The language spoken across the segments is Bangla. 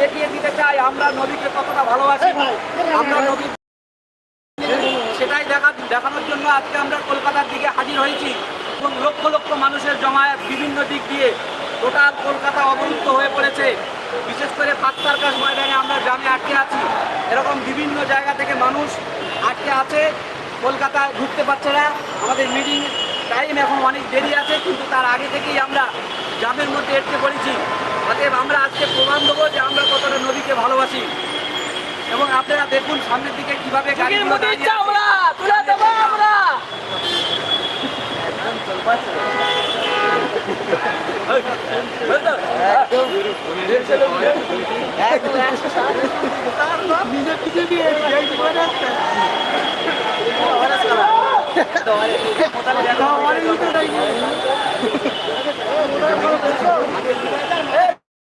দেখিয়ে দিতে চাই আমরা নবীকে কতটা ভালোবাসি আমরা নবী সেটাই দেখা দেখানোর জন্য আজকে আমরা কলকাতার দিকে হাজির হয়েছি এবং লক্ষ লক্ষ মানুষের জমায়েত বিভিন্ন দিক দিয়ে টোটাল কলকাতা অবরুদ্ধ হয়ে পড়েছে। বিশেষ করে পাঁচ সার্কাস ময়দানে আমরা গ্রামে আটকে আছি। এরকম বিভিন্ন জায়গা থেকে মানুষ আটকে আছে কলকাতায় ঢুকতে পারছে না। আমাদের মিটিং টাইম এখন অনেক দেরি আছে কিন্তু তার আগে থেকেই আমরা গ্রামের মধ্যে এটকে পড়েছি। অতএব আমরা আজকে প্রমাণ দেবো যে আমরা কতটা নদীকে ভালোবাসি। এবং আপনারা দেখুন সামনের দিকে কীভাবে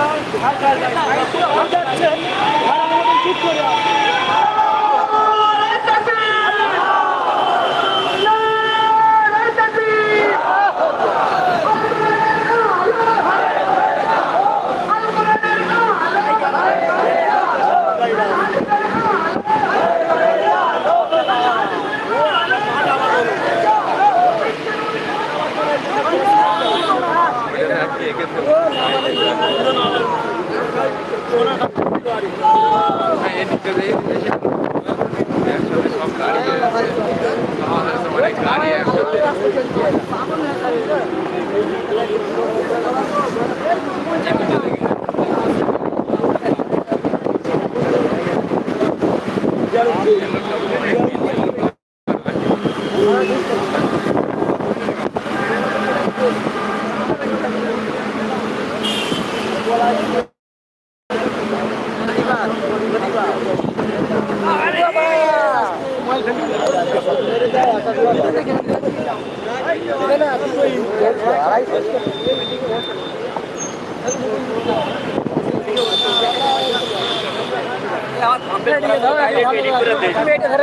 আছে। অনেক গাড়ি একসাথে আর ওই হাত কার ঘরে ಬೇಟೆ ಸರ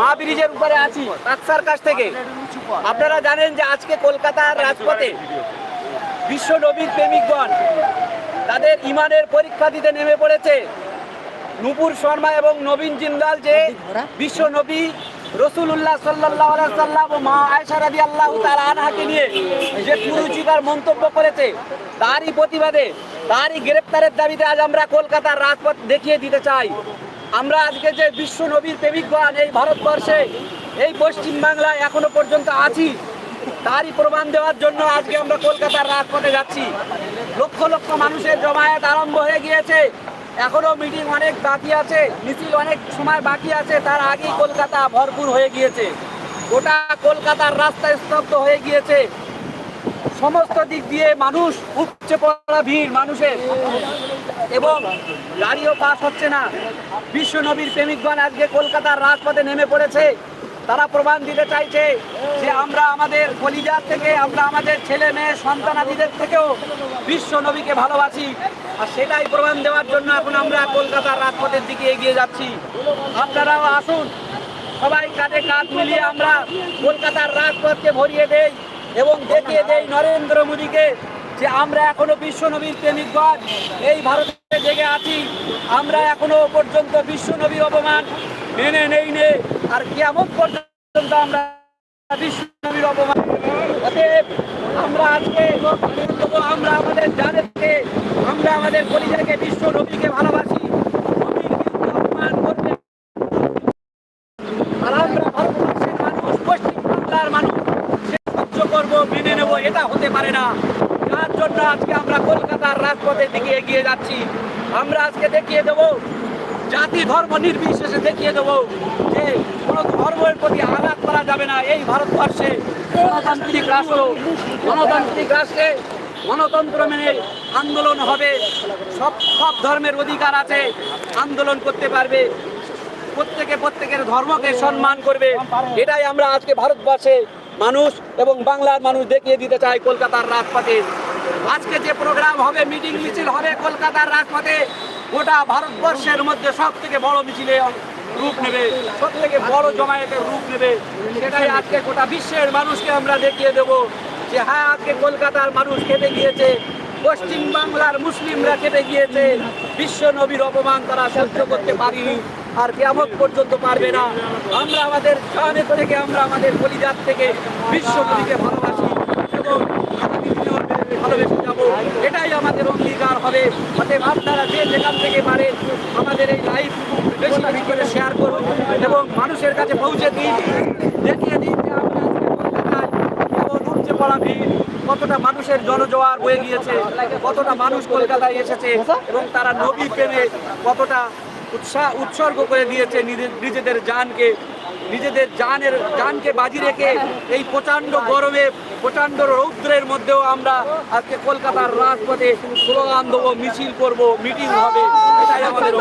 মা ব্রিজের উপরে আছি তাকসার কাছ থেকে। আপনারা জানেন যে আজকে কলকাতার রাজপথে বিশ্ব নবীর প্রেমিকগণ, তাদের ইমানের পরীক্ষা দিতে নেমে পড়েছে। নুপুর শর্মা এবং নবীন জিন্দাল যে বিশ্ব নবী রসুল্লাহ সাল্লাহ সাল্লাম ও মা আয়সা রাদি আল্লাহ তার আনহাকে নিয়ে যে কুরুচিকার মন্তব্য করেছে, তারই প্রতিবাদে, তারই গ্রেপ্তারের দাবিতে আজ আমরা কলকাতার রাজপথ দেখিয়ে দিতে চাই। আমরা আজকে যে বিশ্ব নবীর প্রেমিকগণ এই ভারতবর্ষে, এই পশ্চিম বাংলায় এখনও পর্যন্ত আছি, তারই প্রমাণ দেওয়ার জন্য আজকে আমরা কলকাতার রাজপথে যাচ্ছি। লক্ষ লক্ষ মানুষের জমায়েত আরম্ভ হয়ে গিয়েছে। এখনও মিটিং অনেক বাকি আছে, মিছিল অনেক সময় বাকি আছে, তার আগেই কলকাতা ভরপুর হয়ে গিয়েছে। গোটা কলকাতার রাস্তা স্তব্ধ হয়ে গিয়েছে। সমস্ত দিক দিয়ে মানুষ উপচে পড়া ভিড় মানুষের। এবং গাড়িও পাস হচ্ছে না। বিশ্ব নবীর প্রেমিকগণ আজকে কলকাতার রাজপথে নেমে পড়েছে। তারা প্রমাণ দিতে চাইছে যে আমরা আমাদের কলিজার থেকে, আমরা আমাদের ছেলে মেয়ে সন্তানাদিদের থেকেও বিশ্ব নবীকে ভালোবাসি। আর সেটাই প্রমাণ দেওয়ার জন্য এখন আমরা কলকাতার রাজপথের দিকে এগিয়ে যাচ্ছি। আপনারাও আসুন। সবাই কাঁধে কাঁধ মিলিয়ে আমরা কলকাতার রাজপথকে ভরিয়ে দেই এবং দেখিয়ে দেই নরেন্দ্র মোদীকে। যে আমরা এখনও বিশ্ব নবীর প্রেমিকগণ, এই ভারতে জেগে আছি। আমরা এখনও পর্যন্ত বিশ্ব নবীর অপমান মেনে নেই নে আর কেমন পর্যন্ত আমরা বিশ্ব নবীর অপমান আমরা আজকে আমরা আমাদের জানে থেকে, আমরা আমাদের পরিবারকে, বিশ্ব নবীকে ভালোবাসি। অপমান মানুষ, পশ্চিম বাংলার মানুষ সহ্য করব, মেনে নেব, এটা হতে পারে না। যার জন্য আজকে আমরা কলকাতার রাজপথের দিকে এগিয়ে যাচ্ছি। আমরা আজকে দেখিয়ে দেবো, জাতি ধর্ম নির্বিশেষে দেখিয়ে দেবো যে কোনো ধর্মের প্রতি আঘাত করা যাবে না এই ভারতবর্ষে। গণতান্ত্রিক রাষ্ট্র, গণতান্ত্রিক রাষ্ট্রে গণতন্ত্র মেনে আন্দোলন হবে। সব সব ধর্মের অধিকার আছে, আন্দোলন করতে পারবে। প্রত্যেকে প্রত্যেকের ধর্মকে সম্মান করবে। এটাই আমরা আজকে ভারতবর্ষে মানুষ এবং বাংলার মানুষ দেখিয়ে দিতে চায় কলকাতার রাজপথে। আজকে যে প্রোগ্রাম হবে মিটিং মিছিল হবে কলকাতার রাজপথে, গোটা ভারতবর্ষের মধ্যে সব থেকে বড় মিছিলে রূপ নেবে সব থেকে বড় জমায়েতের রূপ নেবে, সেটাই আজকে গোটা বিশ্বের মানুষকে আমরা দেখিয়ে দেব যে হ্যাঁ আজকে কলকাতার মানুষ খেতে গিয়েছে পশ্চিম বাংলার মুসলিমরা কেটে গিয়েছে, বিশ্ব নবীর অপমান তারা সহ্য করতে পারিনি। আর কেমন পর্যন্ত পারবে না। আমরা আমাদের জানের থেকে আমরা আমাদের কলিজার থেকে বিশ্ব নবীকে ভালোবাসি এবং ভালোবেসে যাব। এটাই আমাদের অঙ্গীকার হবে। অতএব আপনারা যে যেখান থেকে পারেন, আমাদের এই লাইভ বেশি বেশি করে শেয়ার করুন এবং মানুষের কাছে পৌঁছে দিন। দেখিয়ে দিন যে আমরা উপচে পড়া ভিড়, কতটা মানুষের জনজোয়ার বয়ে গিয়েছে, কতটা মানুষ কলকাতায় এসেছে এবং তারা নবী প্রেমে কতটা উৎসাহ উৎসর্গ করে দিয়েছে নিজে- নিজেদের জানকে, নিজেদের জানের জানকে বাজি রেখে এই প্রচণ্ড গরমে, প্রচণ্ড রৌদ্রের মধ্যেও আমরা আজকে কলকাতার রাজপথে স্লোগান দেবো, মিছিল করব, মিটিং হবে, এটাই আমাদের।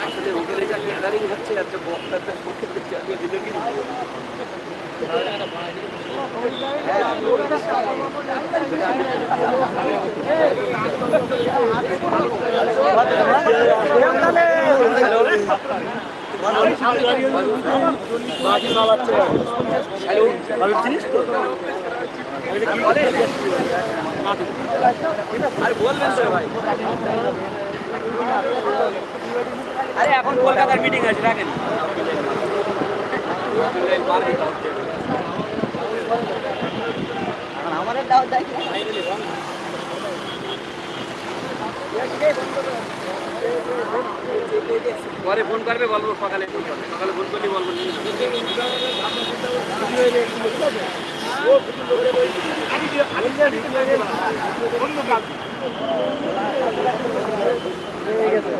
আসলে হোটেলে যা ক্যাটারিং হচ্ছে একটা বক্তাটা বক্তব্য চালিয়ে দিলে কি আর বলবেন ভাই আরে, এখন কলকাতার মিটিং আছে, রাখেন। পরে ফোন করবে, বলব সকালে ফোন করবে। সকালে ফোন করলে বলব। হাওয়ায়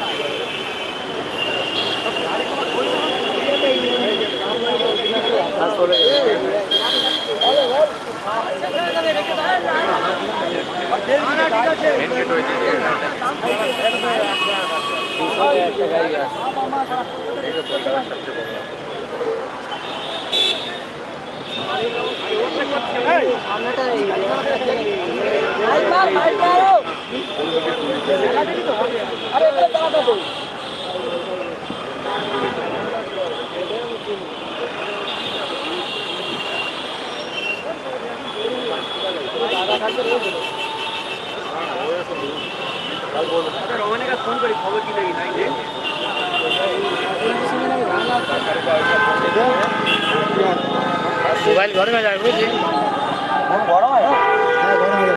আরে এটা দাঁড়া তো রমানিকা ফোন করি খবর কি নাকি নাই যে মোবাইল ঘরে যাবে বুঝলি? বড় হয়? হ্যাঁ ঘরে